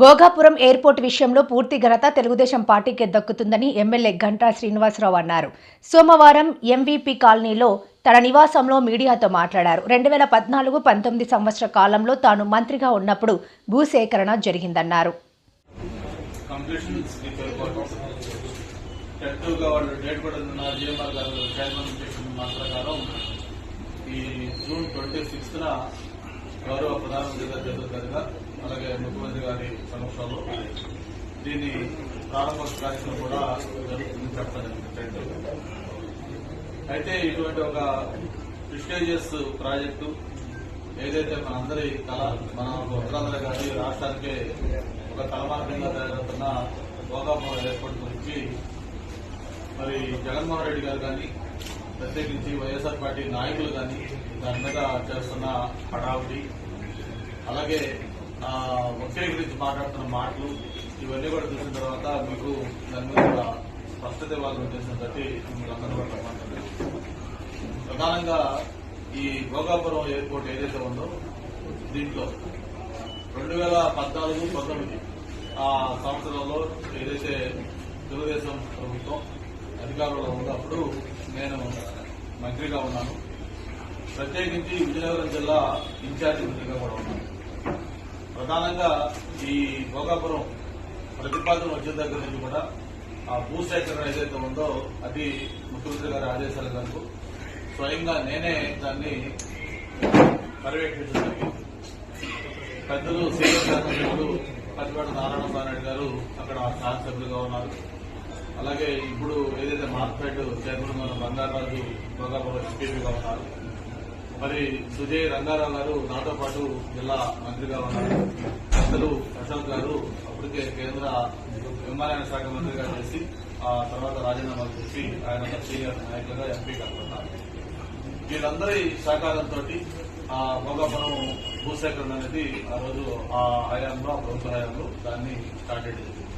Bhogapuram airport విషయంలో పూర్తి ఘనత తెలుగుదేశం పార్టీకే దక్కుతుందని ఎమ్మెల్యే గంటా శ్రీనివాసరావు అన్నారు. సోమవారం ఎంవీపీ కాలనీలో తన నివాసంలో మీడియాతో మాట్లాడారు. రెండు వేల పద్నాలుగు పంతొమ్మిది సంవత్సర కాలంలో తాను మంత్రిగా ఉన్నప్పుడు భూసేకరణ జరిగిందన్నారు. గౌరవ ప్రధానమంత్రి గారి అలాగే ముఖ్యమంత్రి గారి సమక్షంలో దీన్ని ప్రారంభ కార్యక్రమం కూడా జరుగుతుంది చెప్పడం అయితే ఇటువంటి ఒక ప్రిస్టేజియస్ ప్రాజెక్టు ఏదైతే మనందరి కళ మన ఉత్తరాంధ్ర కానీ రాష్ట్రానికే ఒక తలమార్గంగా తయారవుతున్న భోగాపురం ఏర్పాటు గురించి మరి జగన్మోహన్ రెడ్డి గారు కానీ ప్రత్యేకించి వైఎస్ఆర్ పార్టీ నాయకులు కానీ దాని మీద చేస్తున్న హడావుడి అలాగే ఒకే గురించి మాట్లాడుతున్న మాటలు ఇవన్నీ కూడా చూసిన తర్వాత మీకు దాని మీద స్పష్టత ఇవ్వాలని ఉద్దేశం బట్టి మిమ్మల్ని అందరూ కూడా ప్రధానంగా ఈ భోగాపురం ఎయిర్పోర్ట్ ఏదైతే ఉందో దీంట్లో రెండు వేల పద్నాలుగు పంతొమ్మిది ఆ సంవత్సరంలో ఏదైతే తెలుగుదేశం ప్రభుత్వం అధికారంలో ఉన్నప్పుడు నేను మంత్రిగా ఉన్నాను. ప్రత్యేకించి విజయనగరం జిల్లా ఇన్ఛార్జి మంత్రిగా కూడా ఉన్నాను. ప్రధానంగా ఈ భోగాపురం ప్రతిపాదన వచ్చిన దగ్గర నుంచి కూడా ఆ భూసేకరణ ఏదైతే ఉందో అది ముఖ్యమంత్రి గారి ఆదేశాల మేరకు స్వయంగా నేనే దాన్ని పర్యవేక్షించడం జరిగింది. పెద్దలు సీనియర్ శాసనసభ్యులు నారాయణ గారు అక్కడ శాసనసభ్యులుగా ఉన్నారు. అలాగే ఇప్పుడు ఏదైతే మార్కెట్ చైర్మన్ ఉన్న బంగారాజు భోగాపురం ఎంపీగా ఉన్నారు. మరి సుజయ్ రంగారావు గారు నాతో పాటు జిల్లా మంత్రిగా ఉన్నారు. అసలు ప్రశాంత్ గారు అప్పటికే కేంద్ర విమానయాన శాఖ మంత్రిగా చేసి ఆ తర్వాత రాజీనామా చేసి ఆయన సీనియర్ నాయకులుగా ఎంపీగా ఉన్నారు వీళ్ళందరి సహకారంతో ఆ భోగాపురం భూసేకరణ అనేది ఆ రోజు ఆ హయాంలో ఆ ప్రభుత్వ హయాంలో దాన్ని స్టార్ట్ చేయడం జరిగింది.